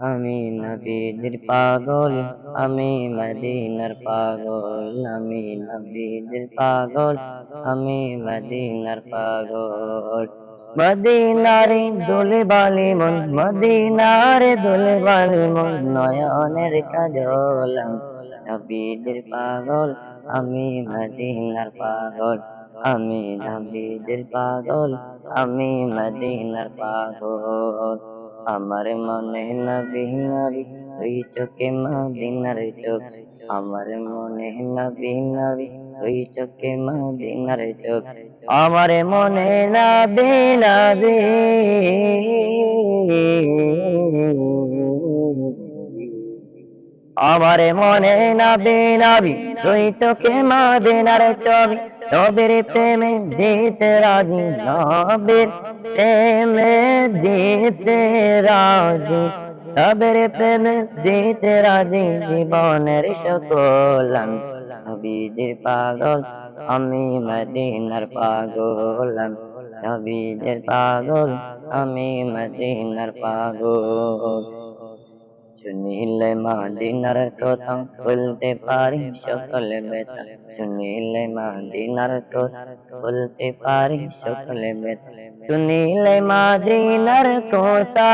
আমি নবীদের পাগল আমি মদিনার পাগল আমি নবীদের পাগল আমি মদিনার পাগল মদিনারে দোলে বালি মন মদিনারে দোলে বালি মন নয়নের কাজল নবীদের পাগল আমি মদিনার পাগল আমি নবীদের পাগল আমি মদিনার পাগল আমার মনে নবী নবী ওই চোখে মদিনার চোখ। আমার মনে নবী নবী, ওই চোখে মদিনার চোখ। আমার মনে নবী নবী। আমার মনে নবী নবী তুই চোখে মদিনার ছবি নবীর প্রেমে দিতে রাজি, নবীর প্রেমে দিতে রাজি নবীর প্রেমে দিতে রাজি, জীবনের সকল নবীদের পাগল, আমি মদিনার পাগল নবীদের পাগল, আমি মদিনার পাগল। শুনিলে মাদিনার কথা বলতে পারি সকলে বেতা শুনিলে মাদিনার কথা বলতে পারি সকলে বেতা শুনিলে মাদিনার কথা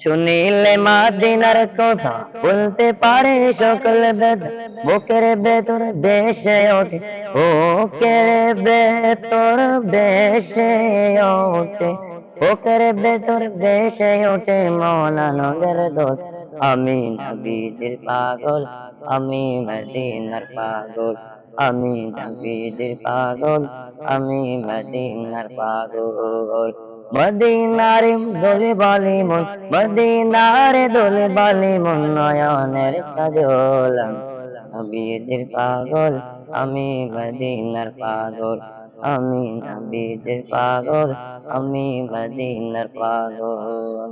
শুনিলে মাদিনার কথা বলতে পারে সকল বেদ। বুকের ভেতর বেশে ওঠে, বুকের ভেতর বেশে ওঠে, বুকের ভেতর বেশে ওঠে মৌলানগর আমি নবীদের পাগল, আমি মদিনার পাগল, আমি নবীদের পাগল, আমি মদিনার পাগল। মদিনারে দোলে বালি মন মদিনারে দোলে বালি মন নয়নের কাজল নবীদের পাগল আমি মদিনার পাগল আমি নবীদের পাগল আমি মদিনার পাগল